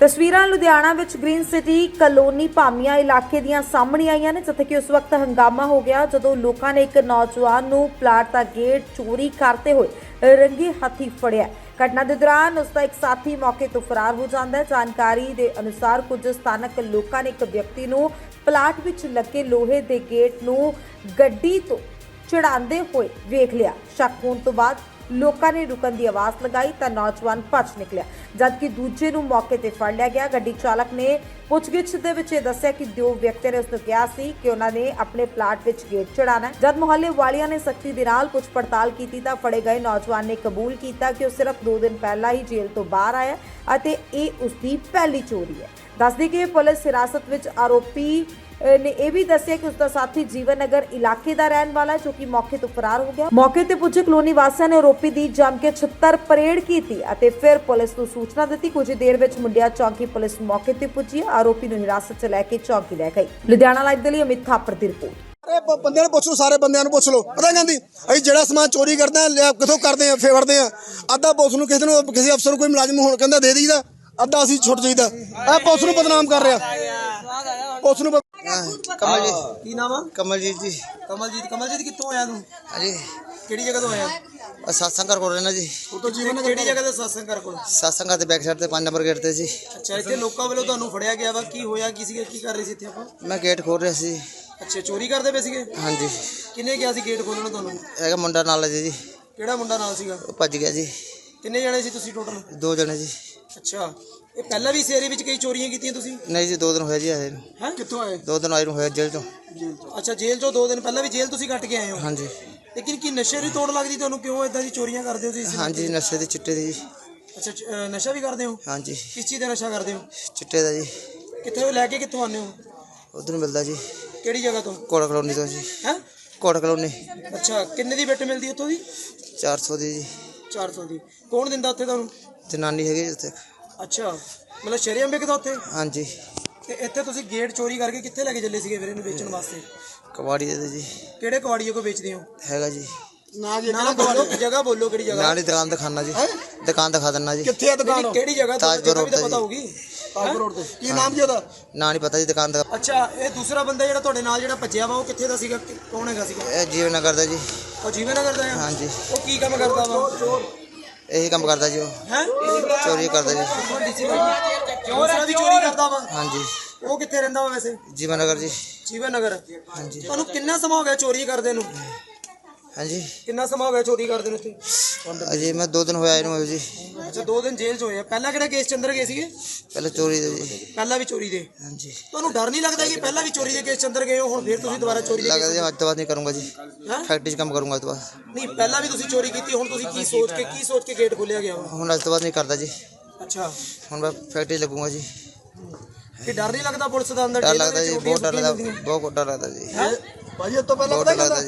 ਤਸਵੀਰਾਂ ਲੁਧਿਆਣਾ ਵਿੱਚ green city colony ਭਾਮੀਆਂ ਇਲਾਕੇ ਦੀਆਂ ਸਾਹਮਣੇ ਆਈਆਂ ਨੇ, ਜਿੱਥੇ ਕਿ ਉਸ ਵਕਤ ਹੰਗਾਮਾ ਹੋ ਗਿਆ ਜਦੋਂ ਲੋਕਾਂ ਨੇ ਇੱਕ ਨੌਜਵਾਨ ਨੂੰ ਪਲਾਟ ਦਾ ਗੇਟ ਚੋਰੀ ਕਰਦੇ ਹੋਏ ਰੰਗੇ ਹੱਥੀ ਫੜਿਆ। ਘਟਨਾ ਦੇ ਦੌਰਾਨ ਉਸ ਦਾ ਇੱਕ ਸਾਥੀ ਮੌਕੇ ਤੋਂ ਫਰਾਰ ਹੋ ਜਾਂਦਾ ਹੈ। ਜਾਣਕਾਰੀ ਦੇ ਅਨੁਸਾਰ ਕੁਝ ਸਥਾਨਕ ਲੋਕਾਂ ਨੇ ਇੱਕ ਵਿਅਕਤੀ ਨੂੰ ਪਲਾਟ ਵਿੱਚ ਲੱਗੇ ਲੋਹੇ ਦੇ ਗੇਟ ਨੂੰ ਗੱਡੀ ਤੋਂ ਚੜਾਉਂਦੇ ਹੋਏ ਵੇਖ ਲਿਆ। ਸ਼ੱਕ ਹੋਣ ਤੋਂ ਬਾਅਦ ਲੋਕਾਂ ਨੇ ਰੁਕਣ ਦੀ ਆਵਾਜ਼ ਲਗਾਈ ਤਾਂ ਨੌਜਵਾਨ ਭੱਜ ਨਿਕਲਿਆ। ਜਦਕਿ ਦੂਜੇ ਨੂੰ ਮੌਕੇ ਤੇ ਫੜ ਲਿਆ ਗਿਆ, ਗੱਡੀ ਚਾਲਕ ਨੇ ਪੁੱਛਗਿੱਛ ਦੇ ਵਿੱਚ ਇਹ ਦੱਸਿਆ ਕਿ ਦੋ ਵਿਅਕਤੀ ਨੇ ਉਸ ਨੂੰ ਕਿਹਾ ਸੀ ਕਿ ਉਹਨਾਂ ਨੇ ਆਪਣੇ ਪਲਾਟ ਵਿੱਚ ਗੇਟ ਚੜਾਣਾ ਜਦ ਮੁਹੱਲੇ ਵਾਲਿਆਂ ਨੇ ਸਖਤੀ ਦੇ ਨਾਲ ਪੁੱਛ ਪੜਤਾਲ ਕੀਤੀ ਤਾਂ ਫੜੇ ਗਏ ਨੌਜਵਾਨ ਨੇ ਕਬੂਲ ਕੀਤਾ ਕਿ ਉਹ ਸਿਰਫ 2 ਦਿਨ ਪਹਿਲਾਂ ਹੀ ਜੇਲ੍ਹ ਤੋਂ ਬਾਹਰ ਆਇਆ ਅਤੇ ਇਹ ਉਸ ਦੀ ਪਹਿਲੀ ਚੋਰੀ ਹੈ। ਦੱਸਦੀ ਕਿ ਪੁਲਿਸ ਹਿਰਾਸਤ ਵਿੱਚ ਆਰੋਪੀ ਨੇ ਇਹ ਵੀ ਦੱਸਿਆ ਕਿ ਉਸ ਦਾ ਸਾਥੀ ਜੀਵਨ ਨਗਰ ਇਲਾਕੇ ਦਾ ਰਹਿਣ ਵਾਲਾ ਹੈ, ਜੋ ਕਿ ਮੌਕੇ ਤੋਂ ਫਰਾਰ ਹੋ ਗਿਆ। ਮੌਕੇ ਤੇ ਪੁੱਜੇ ਕਲੋਨੀ ਵਾਸੀਆਂ ਨੇ ਆਰੋਪੀ ਦੀ ਜੰਮ ਕੇ ਛਿੱਤਰ ਪਰੇਡ ਕੀਤੀ ਅਤੇ ਫਿਰ ਪੁਲਿਸ ਨੂੰ ਸੂਚਨਾ ਦਿੱਤੀ। ਕੁਝ ਦੇਰ ਵਿੱਚ ਮੁੰਡਿਆ ਚੌਂਕੀ ਪੁਲਿਸ ਮੌਕੇ ਤੇ ਪੁੱਜੀ, ਆਰੋਪੀ ਨੂੰ ਹਿਰਾਸਤ 'ਚ ਲੈ ਕੇ ਚੌਂਕੀ ਲੈ ਗਈ। ਲੁਧਿਆਣਾ ਲਾਈਵ ਦੇ ਲਈ ਅਮਿਤ ਥਾਪੜ ਦੀ ਰਿਪੋਰਟ। ਇਹ ਬੰਦਿਆਂ ਨੂੰ ਪੁੱਛ ਲਓ, ਸਾਰੇ ਬੰਦਿਆਂ ਨੂੰ ਪੁੱਛ ਲਓ। ਪਤਾ ਕਹਿੰਦੀ ਅਸੀਂ ਜਿਹੜਾ ਸਮਾਨ ਚੋਰੀ ਕਰਦੇ ਆ ਲਿਆ ਕਿੱਥੋਂ ਕਰਦੇ ਆ ਫੇਵਰਦੇ ਆ ਅੱਧਾ ਪੁਲਿਸ ਨੂੰ ਕਿਸੇ ਨੂੰ, ਕਿਸੇ ਅਫਸਰ ਨੂੰ ਕੋਈ ਮੁਲਾਜ਼ਮ ਹੁਣ ਕਹਿੰਦਾ ਦੇ ਦੇਈਦਾ। ਅੱਧਾ ਅਸੀਂ ਛੁੱਟ ਜਾਈਦਾ। ਇਹ ਪੁਲਿਸ ਨੂੰ ਬਦਨਾਮ ਕਰ ਰਿਹਾ। ਪੁਲਿਸ ਨੂੰ ਬਦ- ਕਮਲ ਜੀ। ਕੀ ਨਾਮ ਆ? ਕਮਲਜੀਤ ਜੀ। ਕਮਲਜੀਤ ਕਮਲਜੀਤ ਕਿੱਥੋਂ ਆਇਆ ਤੂੰ? ਹਾਂਜੀ। ਕਿਹੜੀ ਜਗ੍ਹਾ ਤੋਂ ਆਇਆ? ਸਤਸੰਗ ਕਰ ਕੋਲ ਰਹਿਣਾ ਜੀ। ਉਹ ਤੋਂ ਜੀਵਨ ਕਿਹੜੀ ਜਗ੍ਹਾ ਤੇ ਸਤਸੰਗ ਕਰ ਕੋਲ? ਸਤਸੰਗ ਦੇ ਬੈਕ ਸਾਈਡ ਤੇ 5 ਨੰਬਰ ਗੇਟ ਤੇ ਜੀ। ਅੱਛਾ ਇੱਥੇ ਲੋਕਾਂ ਵੱਲੋਂ ਤੁਹਾਨੂੰ ਫੜਿਆ ਗਿਆ ਵਾ। ਕੀ ਹੋਇਆ ਕੀ ਸੀਗਾ ਕੀ ਕਰ ਰਹੇ ਸੀ ਇੱਥੇ ਆਪਾਂ? ਮੈਂ ਗੇਟ ਖੋਲ ਰਿਹਾ ਸੀ। ਅੱਛਾ ਚੋਰੀ ਕਰਦੇ ਪਏ ਸੀਗੇ? ਹਾਂਜੀ। ਕਿੰਨੇ ਗਿਆ ਸੀ ਗੇਟ ਖੋਲਣ ਤੁਹਾਨੂੰ? ਹੈਗਾ ਮੁੰਡਾ ਨਾਲ ਹੈ ਜੀ। ਕਿਹੜਾ ਮੁੰਡਾ ਨਾਲ ਸੀਗਾ? ਉਹ ਭੱਜ ਗਿਆ ਜੀ। ਕਿੰਨੇ ਜਣੇ ਸੀ ਤੁਸੀਂ ਟੋਟਲ ਦੋ ਜਣੇ ਜੀ। ਅੱਛਾ। ਇਹ ਪਹਿਲਾਂ ਵੀ ਇਸ ਏਰੀਏ ਵਿੱਚ ਕਈ ਚੋਰੀਆਂ ਕੀਤੀਆਂ ਤੁਸੀਂ? ਨਹੀਂ ਜੀ ਦੋ ਦਿਨ ਹੋਇਆ ਜੀ ਆਏ ਨੂੰ। ਹੈ? ਕਿੱਥੋਂ ਆਏ? ਦੋ ਦਿਨ ਆਏ ਨੂੰ ਹੋਇਆ ਜੇਲ੍ਹ ਤੋਂ ਅੱਛਾ ਜੇਲ੍ਹ ਤੋਂ ਦੋ ਦਿਨ ਪਹਿਲਾਂ ਵੀ ਜੇਲ੍ਹ ਤੁਸੀਂ ਕੱਟ ਕੇ ਆਏ ਹੋ? ਹਾਂਜੀ। ਲੇਕਿਨ ਕੀ ਨਸ਼ੇ ਦੀ ਤੋੜ ਲੱਗਦੀ ਤੁਹਾਨੂੰ? ਕਿਉਂ ਇਦਾਂ ਦੀ ਚੋਰੀਆਂ ਕਰਦੇ ਹੋ ਤੁਸੀਂ ਹਾਂਜੀ ਨਸ਼ੇ ਦੇ ਚਿੱਟੇ ਦੇ ਜੀ। ਅੱਛਾ ਚ- ਅਹ ਨਸ਼ਾ ਵੀ ਕਰਦੇ ਹੋ? ਹਾਂਜੀ। ਕਿਸ ਚੀਜ਼ ਦਾ ਨਸ਼ਾ ਕਰਦੇ ਹੋ? ਚਿੱਟੇ ਦਾ ਜੀ। ਕਿੱਥੇ ਲੈ ਕੇ ਕਿੱਥੋਂ ਆਉਂਦੇ ਹੋ? ਉਧਰ ਮਿਲਦਾ ਜੀ। ਕਿਹੜੀ ਜਗ੍ਹਾ ਤੋਂ? ਕੋਟ ਕਲੋਨੀ ਤੋਂ ਜੀ। ਹੈ? ਕੋਟ ਕਲੋਨੀ। ਅੱਛਾ ਕਿੰਨੇ ਦੀ ਬਿੱਟ ਮਿਲਦੀ ਉੱਥੋਂ ਦੀ? 400 ਦੀ ਜੀ। 400 ਦੀ। ਕੌਣ ਦਿੰਦਾ ਉੱਥੇ ਤੁਹਾਨੂੰ? ਜਨਾਨੀ ਹੈਗੀ ਜੀ ਉੱਥੇ। ਅੱਛਾ। ਮਤਲਬ ਸ਼ਰੀਅਮ ਵਿਕਦਾ ਉੱਥੇ? ਹਾਂਜੀ। ਤੇ ਇੱਥੇ ਤੁਸੀਂ ਗੇਟ ਚੋਰੀ ਕਰਕੇ ਕਿੱਥੇ ਲੈ ਕੇ ਚੱਲੇ ਸੀਗੇ ਫਿਰ ਇਹਨੂੰ ਵੇਚਣ ਵਾਸਤੇ? ਕਬਾੜੀ ਦੇ ਜੀ। ਕਿਹੜੇ ਕਵਾੜੀਏ ਕੋ ਵੇਚਦੇ ਹੋ? ਹੈਗਾ ਜੀ। ਨਾ ਬੋਲੋ ਜਗ੍ਹਾ ਬੋਲੋ ਕਿਹੜੀ ਜਗ੍ਹਾ? ਨਾਲ ਹੀ ਦੁਕਾਨ ਦਿਖਾਣਾ ਜੀ। ਦੁਕਾਨ ਦਿਖਾ ਦਿੰਨਾ ਜੀ। ਕਿੱਥੇ ਆ ਦੁਕਾਨ? ਕਿਹੜੀ ਜਗ੍ਹਾ? ਤੁਹਾਨੂੰ ਤਾਜਪੁਰ ਰੋਡ ਤੇ ਪਤਾ ਜੀ। ਹੋਊਗੀ। ਤਾਜਪੁਰ ਰੋਡ ਤੇ। ਕੀ ਨਾਮ ਜੀ ਉਹਦਾ? ਨਾ ਨਹੀਂ ਪਤਾ ਜੀ ਦੁਕਾਨ ਦਾ। ਅੱਛਾ ਇਹ ਦੂਸਰਾ ਬੰਦਾ ਜਿਹੜਾ ਤੁਹਾਡੇ ਨਾਲ ਜਿਹੜਾ ਭੱਜਿਆ ਵਾ ਉਹ ਕਿੱਥੇ ਦਾ ਸੀਗਾ? ਕੌਣ ਹੈਗਾ ਸੀਗਾ? ਇਹ ਜੀਵਨ ਨਗਰ ਦਾ ਜੀ। ਉਹ ਜੀਵਨ ਨਗਰ ਦਾ ਹੈ ਹਾਂਜੀ। ਉਹ ਕੀ ਕੰਮ ਕਰਦਾ ਵਾ? ਇਹੀ ਕੰਮ ਕਰਦਾ ਜੀ ਉਹ। ਹੈ? ਚੋਰੀ ਕਰਦਾ ਜੀ। ਦੂਸਰਾ ਵੀ ਚੋਰੀ ਕਰਦਾ ਵਾ? ਹਾਂਜੀ। ਉਹ ਕਿੱਥੇ ਰਹਿੰਦਾ ਵਾ ਵੈਸੇ? ਜੀਵਨ ਨਗਰ ਜੀ। ਜੀਵਨ ਨਗਰ। ਹਾਂਜੀ। ਤੁਹਾਨੂੰ ਕਿੰਨਾ ਸਮਾਂ ਹੋ ਗਿਆ ਚੋਰੀ ਕਰਦੇ ਨੂੰ? ਹਾਂਜੀ। ਕਿੰਨਾ ਸਮਾਂ ਹੋ ਗਿਆ ਚੋਰੀ ਕਰਦੇ ਨੂੰ ਇੱਥੇ? ਅਜੇ ਮੈਂ ਦੋ ਦਿਨ ਹੋਇਆ ਇਹਨੂੰ ਜੀ ਅੱਛਾ ਦੋ ਦਿਨ ਜੇਲ੍ਹ 'ਚ ਹੋਏ ਆ। ਪਹਿਲਾਂ ਕਿਹੜਾ ਕੇਸ ਚੰਦਰ ਗਏ ਸੀਗੇ? ਪਹਿਲਾਂ ਚੋਰੀ ਦੇ। ਜੀ ਪਹਿਲਾਂ ਵੀ ਚੋਰੀ ਦੇ। ਹਾਂਜੀ। ਤੁਹਾਨੂੰ ਡਰ ਨਹੀਂ ਲੱਗਦਾ ਕਿ ਪਹਿਲਾਂ ਵੀ ਚੋਰੀ ਦੇ ਕੇਸ ਚੰਦਰ ਗਏ ਹੋ ਹੁਣ ਫਿਰ ਤੁਸੀਂ ਦੁਬਾਰਾ ਚੋਰੀ ਦੇ ਲੱਗਦਾ ਜੀ ਅੱਜ ਤੋਂ ਬਾਅਦ ਨਹੀਂ ਕਰੂੰਗਾ ਜੀ। ਹੈਂ? ਫੈਕਟਰੀ 'ਚ ਕੰਮ ਕਰੂੰਗਾ ਅੱਜ ਤੋਂ ਬਾਅਦ। ਨਹੀਂ ਪਹਿਲਾਂ ਵੀ ਤੁਸੀਂ ਚੋਰੀ ਕੀਤੀ ਹੁਣ ਤੁਸੀਂ ਕੀ ਸੋਚ ਕੇ ਕੀ ਸੋਚ ਕੇ ਗੇਟ ਖੋਲਿਆ ਗਿਆ ਵਾ ਹੁਣ ਅੱਜ ਤੋਂ ਬਾਅਦ ਨਹੀਂ ਕਰਦਾ ਜੀ। ਅੱਛਾ। ਹੁਣ ਮੈਂ ਫੈਕਟਰੀ 'ਚ ਲੱਗੂੰਗਾ ਜੀ। ਕਿ ਡਰ ਨਹੀਂ ਲੱਗਦਾ ਪੁਲਿਸ ਦਾ ਅੰਦਰ? ਡਰ ਜੇਲ੍ਹ ਲੱਗਦਾ ਵਿੱਚ ਜੀ ਰੋਟੀਆਂ ਬਹੁਤ ਡਰ ਸੁੱਟੀਆਂ ਲੱਗਦਾ ਮਿਲਦੀਆਂ? ਬਹੁਤ ਡਰ ਲੱਗਦਾ ਜੀ। ਭਾਜੀ ਇਹ ਤੋਂ ਪਹਿਲਾਂ ਬਹੁਤ ਪਤਾ ਡਰ ਲੱਗਦਾ ਕਹਿੰਦਾ ਜੀ।